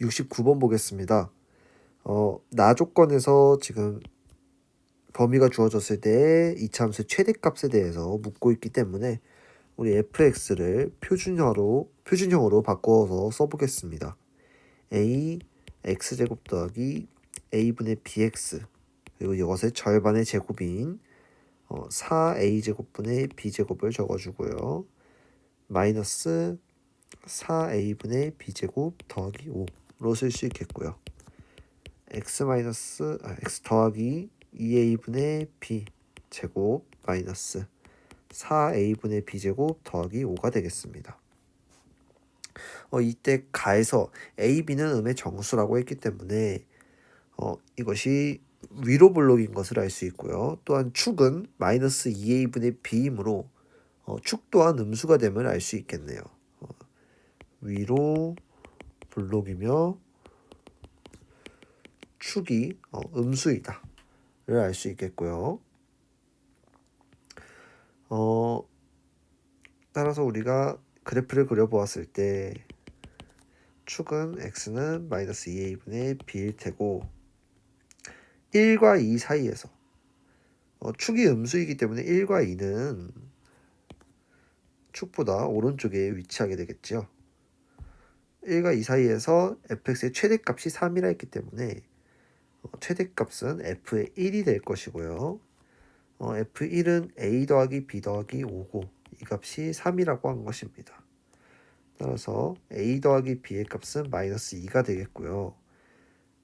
69번 보겠습니다. 어, 나 조건에서 지금 범위가 주어졌을 때 이차함수의 최대값에 대해서 묻고 있기 때문에 우리 fx를 표준형으로 표준형으로 바꾸어서 써보겠습니다. a x제곱 더하기 a분의 bx 그리고 이것의 절반의 제곱인 어, 4a제곱분의 b제곱을 적어주고요. 마이너스 4a분의 b제곱 더하기 5 로쓸수 있겠고요. x 마이너스 아, x 더하기 2a분의 b 제곱 마이너스 4a분의 b제곱 더하기 5가 되겠습니다. 어, 이때 가에서 a, b는 음의 정수라고 했기 때문에 어, 이것이 위로 블록인 것을 알 수 있고요. 또한 축은 마이너스 2a분의 b이므로 어, 축 또한 음수가 됨을 알 수 있겠네요. 어, 위로 블록이며 축이 어, 음수이다를 알 수 있겠고요. 어, 따라서 우리가 그래프를 그려보았을 때 축은 x는 마이너스 2a분의 b일 테고 1과 2 사이에서 어, 축이 음수이기 때문에 1과 2는 축보다 오른쪽에 위치하게 되겠죠. 1과 2 사이에서 fx의 최대값이 3이라 했기 때문에 어, 최대값은 f의 1이 될 것이고요. 어, f1은 a 더하기 b 더하기 5고 이 값이 3이라고 한 것입니다. 따라서 a 더하기 b의 값은 마이너스 2가 되겠고요.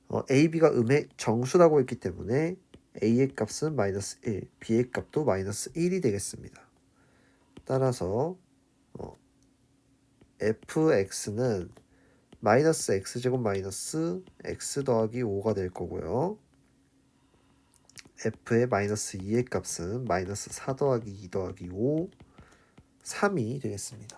어, a, b가 음의 정수라고 했기 때문에 a의 값은 마이너스 1, b의 값도 마이너스 1이 되겠습니다. 따라서 어, fx는 마이너스 x제곱 마이너스 x 더하기 5가 될 거고요. f의 마이너스 2의 값은 마이너스 4 더하기 2 더하기 5, 3이 되겠습니다.